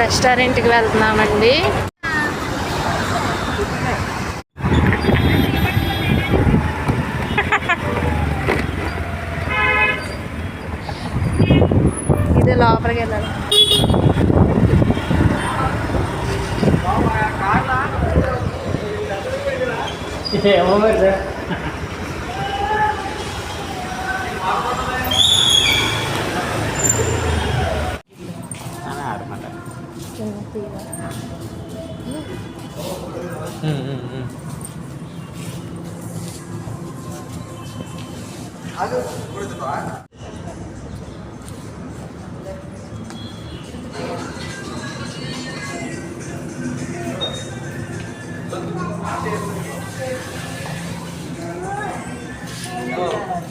రెస్టారెంట్కి వెళ్తున్నామండి. ఇది లోపలికి వెళ్ళాలి. ఏమో మరి っています。うんうんうん。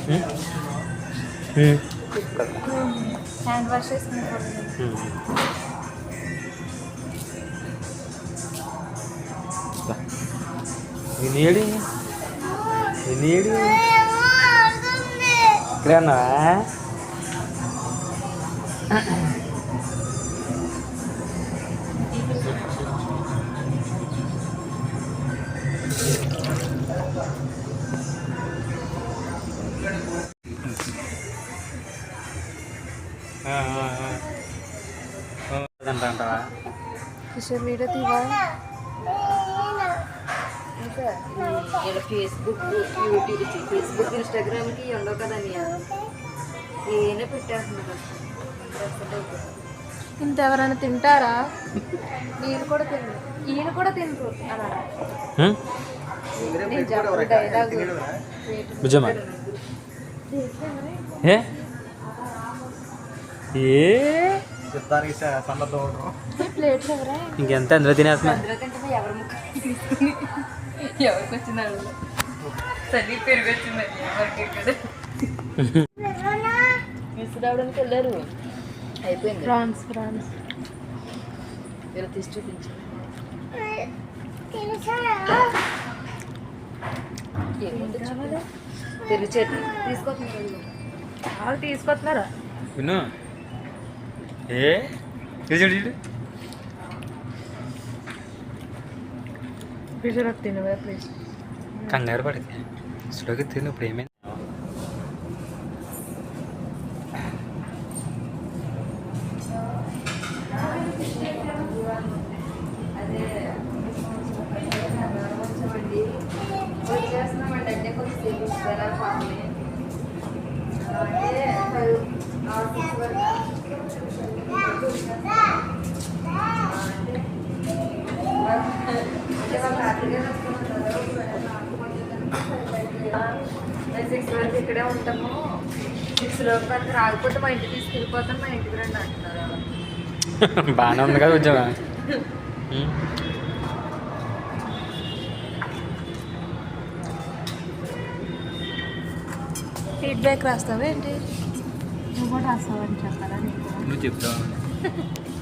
ええ。え。三、два, шесть. వినియడి వినియడి ఇక్కడ ఉన్నావా అంటావా కిషోర్ వీడియో తీవా ఇలా ఫేస్బుక్ యూట్యూబ్ ఫేస్బుక్ ఇన్స్టాగ్రామ్కి ఉండవు కదా ఏనే పెట్టేస్తున్నారు. ఇంత ఎవరైనా తింటారా? నేను కూడా తినను. ఈయన కూడా తినరు నిజమా? ఏ? ఏ? ఇంకెంత? అందులో తినేస్తున్నా ఎవరికి వచ్చింది అడుగు తల్లి పెరుగు వచ్చింది ఎవరికి రావడానికి వెళ్ళారు అయిపోయింది ఫ్రాన్స్ ఫ్రాన్స్ ఇలా తీసి చూపించు ఏముంది కావాలి పెరుగు చట్నీ తీసుకోకుండా వాళ్ళు తీసుకొస్తున్నారా ఏ చూడు, చూడు. కిషోర్ తినవే ప్లీజ్ కంగారు పడితే స్లోగా తిను ఇప్పుడు ఏమైంది వచ్చేస్తున్నామండి అంటే సిక్స్ వరకు ఇక్కడే ఉంటాము. సిక్స్ లోపు కనుక రాకపోతే మా ఇంటికి తీసుకెళ్ళిపోతాను మా ఇంటికి రండి అంటున్నారు బాగానే ఉంది కదా ఉద్యోగం. ఉం. ఫీడ్బ్యాక్ రాస్తావా ఏంటి? నువ్వు కూడా రాస్తావని చెప్పాలా నువ్వు చెప్తావు?